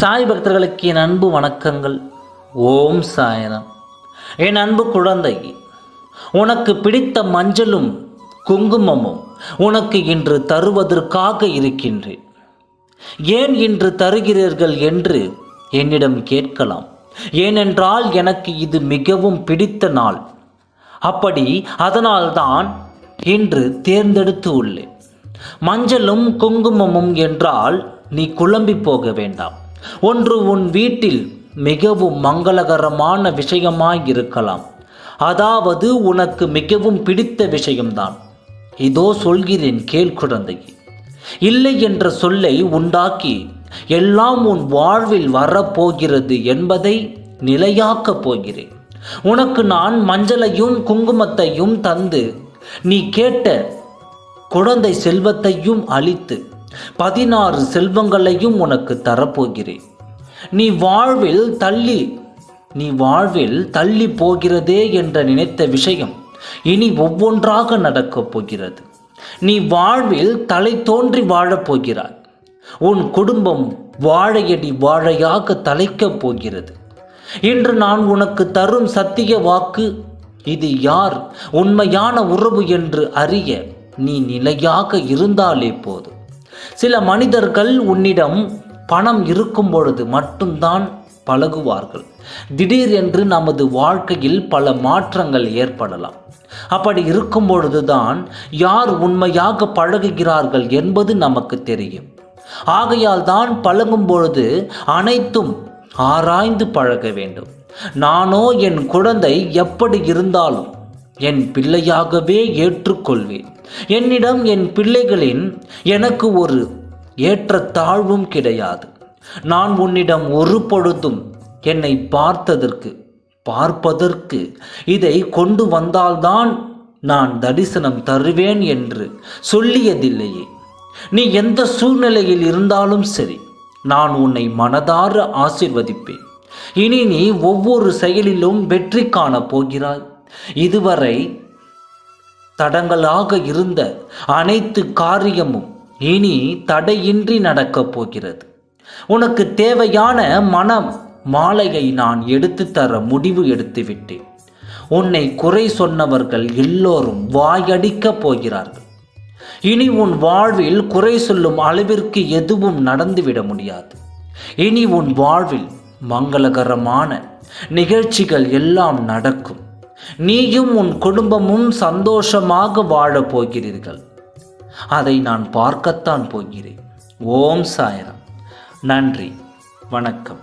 சாய் பக்தர்களுக்கு என் அன்பு வணக்கங்கள். ஓம் சாயனம். என் அன்பு குழந்தை உனக்கு பிடித்த மஞ்சளும் குங்குமமும் உனக்கு இன்று தருவதற்காக இருக்கின்றேன். ஏன் இன்று தருகிறீர்கள் என்று என்னிடம் கேட்கலாம். ஏனென்றால் எனக்கு இது மிகவும் பிடித்த நாள். அப்படி அதனால்தான் இன்று தேர்ந்தெடுத்து உள்ளேன். மஞ்சளும் குங்குமமும் என்றால் நீ குழம்பி போக வேண்டாம். ஒன்று உன் வீட்டில் மிகவும் மங்களகரமான விஷயமாய் இருக்கலாம். அதாவது உனக்கு மிகவும் பிடித்த விஷயம்தான். இதோ சொல்கிறேன் கேள் குழந்தை இல்லை என்ற சொல்லை உண்டாக்கி எல்லாம் உன் வாழ்வில் வரப்போகிறது என்பதை நிலையாக்கப் போகிறேன். உனக்கு நான் மஞ்சளையும் குங்குமத்தையும் தந்து நீ கேட்ட குழந்தை செல்வத்தையும் அளித்து பதினாறு செல்வங்களையும் உனக்கு தரப்போகிறேன். நீ வாழ்வில் தள்ளி நீ வாழ்வில் தள்ளி போகிறதே என்று நினைத்த விஷயம் இனி ஒவ்வொன்றாக நடக்கப் போகிறது. நீ வாழ்வில் தலை தோன்றி வாழப் போகிறாய். உன் குடும்பம் வாழையடி வாழையாக தலைக்கப் போகிறது. இன்று நான் உனக்கு தரும் சத்திய வாக்கு இது யார் உண்மையான உறவு என்று அறிய நீ நிலையாக இருந்தாலே போதும். சில மனிதர்கள் உன்னிடம் பணம் இருக்கும் பொழுது மட்டும்தான் பழகுவார்கள். திடீரென்று நமது வாழ்க்கையில் பல மாற்றங்கள் ஏற்படலாம். அப்படி இருக்கும் பொழுதுதான் யார் உண்மையாக பழகுகிறார்கள் என்பது நமக்கு தெரியும். ஆகையால் தான் பழகும் பொழுது அனைத்தும் ஆராய்ந்து பழக வேண்டும். நானோ என் குழந்தை எப்படி இருந்தாலும் என் பிள்ளையாகவே ஏற்றுக்கொள்வேன். என்னிடம் என் பிள்ளைகளின் எனக்கு ஒரு ஏற்றத்தாழ்வும் கிடையாது. நான் உன்னிடம் ஒரு பொழுதும் என்னை பார்த்ததற்கு பார்ப்பதற்கு இதை கொண்டு வந்தால்தான் நான் தரிசனம் தருவேன் என்று சொல்லியதில்லையே. நீ எந்த சூழ்நிலையில் இருந்தாலும் சரி நான் உன்னை மனதார ஆசிர்வதிப்பேன். இனி நீ ஒவ்வொரு செயலிலும் வெற்றி காணப் போகிறாய். இதுவரை தடங்களாக இருந்த அனைத்து காரியமும் இனி தடையின்றி நடக்கப் போகிறது. உனக்கு தேவையான மனம் மாலையை நான் எடுத்து தர முடிவு எடுத்து விட்டேன் உன்னை குறை சொன்னவர்கள் எல்லோரும் வாயடிக்கப் போகிறார்கள். இனி உன் வாழ்வில் குறை சொல்லும் அளவிற்கு எதுவும் நடந்துவிட முடியாது. இனி உன் வாழ்வில் மங்களகரமான நிகழ்ச்சிகள் எல்லாம் நடக்கும். நீயும் உன் குடும்பமும் சந்தோஷமாக வாழப் போகிறீர்கள். அதை நான் பார்க்கத்தான் போகிறேன். ஓம் சாயரம். நன்றி. வணக்கம்.